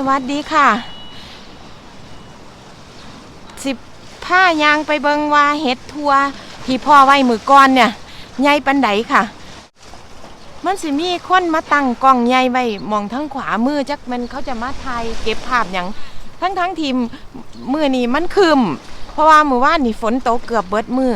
สวัสดีค่ะ สิบผ้ายางไปเบิงว่าเฮ็ดทัวที่พ่อไว้มือก่อนเนี่ยใหญ่ปันไดค่ะ มันสิมีคนมาตั้งกล้องใหญ่ไว้มองทั้งขวามือจักมันเขาจะมาถ่ายเก็บภาพอย่างทั้งทั้งทีมมือนี่มันคืมเพราะว่ามือว่านนี่ฝนตกเกือบเบิดมือ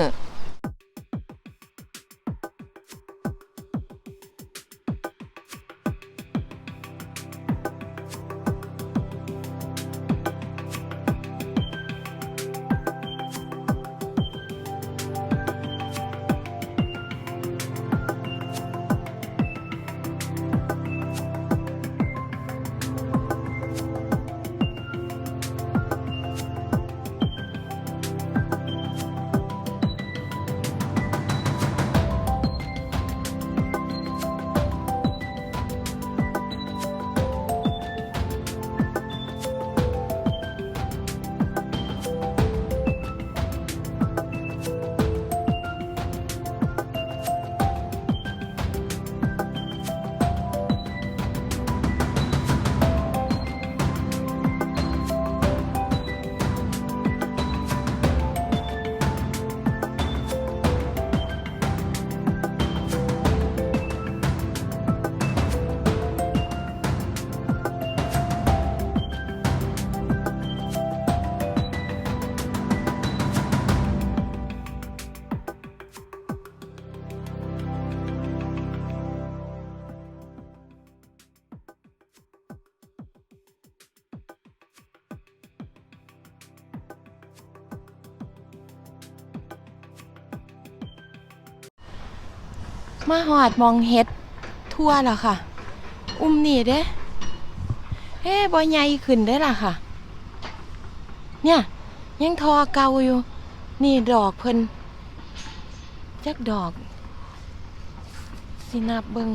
มาหอดมองเฮ็ดทั่วแล้วค่ะ อุ้มนี่เด้เฮ้บ่ใหญ่ขึ้นได้ล่ะค่ะ เนี่ย ยังทอเก่าอยู่ นี่ดอกเพิ่นจักดอก สินับเบิง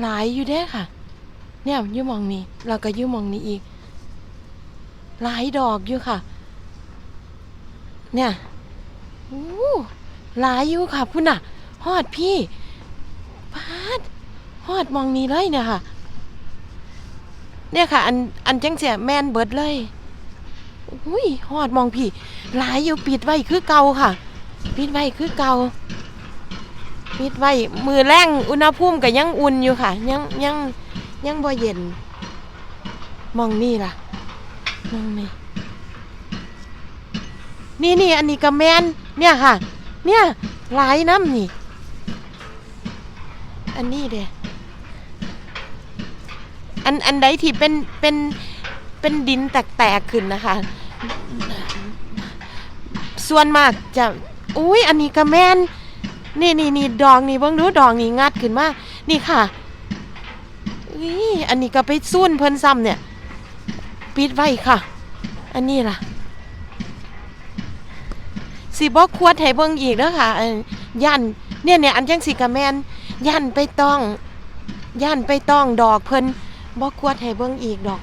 หลายอยู่เด้ค่ะ เนี่ยยู่มองนี้แล้วก็ยู่มองนี้อีก หลายดอกอยู่ค่ะ เนี่ยอู้ หลายอยู่ค่ะพุ่นน่ะฮอดพี่พาดฮอดมองนี้เลยเนี่ยค่ะ เนี่ยค่ะ อันอันจังเสียแมนเบิดเลยอุ้ยฮอดมองพี่หลายอยู่ปิดไว้คือเก่าค่ะ ปิดไว้คือเก่าปิดไว้มือแรงอุณหภูมิก็ยังอุ่นอยู่ค่ะ ยังยังยังบ่เย็น มองนี่ล่ะมองนี่นี่นี่อันนี้ก็แมนเนี่ยค่ะ เนี่ยหลายน้ำนี่ อันนี้เด้อันอันใดที่เป็นเป็นเป็นดินแตกๆขึ้นนะคะ ส่วนมากจะอุ้ยอันนี้ก็แมนนี่นี่นี่ดอกนี่เบิ่งดูดอกนี่งัดขึ้นมา นี่ค่ะอุ้ยอันนี้ก็ไปซุ่นเพิ่นซ้ำเนี่ย ปิดไว้ค่ะ อันนี้ล่ะ สิบ่ควรให้เบิ่งอีกเด้อค่ะอันย่านเนี่ยเนี่ยอันจังสิกะแมนย่านไปต้องย่านไปต้องดอกเพิ่นบ่ควรให้เบิ่งอีกดอก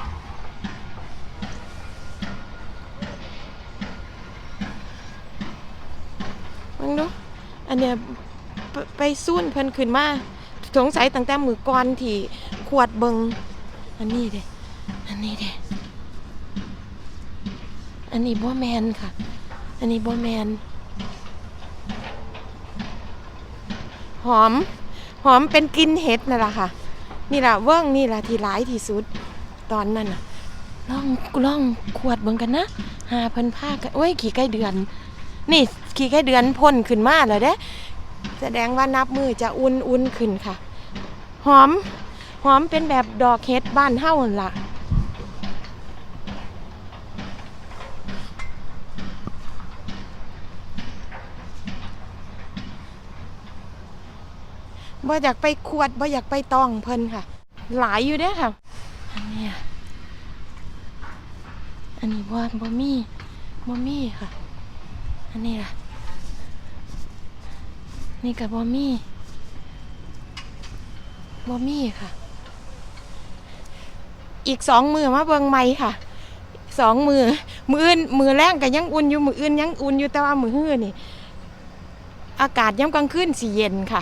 เบิ่งดูอันเนี้ยไปไปซุ่นเพิ่นขึ้นมาสงสัยตั้งแต่มือก่อนที่ขวดเบิงอันนี้เด้อันนี้เด้อันนี้บ่แมนค่ะ อันนี้บ่แมน หอม หอมเป็นกลินเห็ดนั่นแหละค่ะ นี่แหละเวิ้งนี่แหละที่ร้ายที่สุด ตอนนั้นน่ะลองลองขวดเบิ่งกันนะหาเพิ่นพากันโอ้ย ขี่ใกล้เดือน นี่ขี่ใกล้เดือนพ่นขึ้นมาแล้วเด้แสดงว่านับมือจะอุ่นอุ่นขึ้นค่ะ หอม หอมเป็นแบบดอกเห็ดบ้านเฮานั่นล่ะ บ่อยากไปขวดบ่อยากไปตองเพิ่นค่ะ หลายอยู่เด้อค่ะ อันเนี้ยอันนี้ว่าบ่มีบ่มีค่ะ อันนี้ล่ะ นี่กับบ่มีบ่มีค่ะ อีกสองมือมาเบิ่งใหม่ค่ะสองมือ มืออื่นมือแรงก็ยังอุ่นอยู่มืออื่นยังอุ่นอยู่แต่ว่ามือฮื้อนี่ อากาศย่ำกลางคืนสีเย็นค่ะ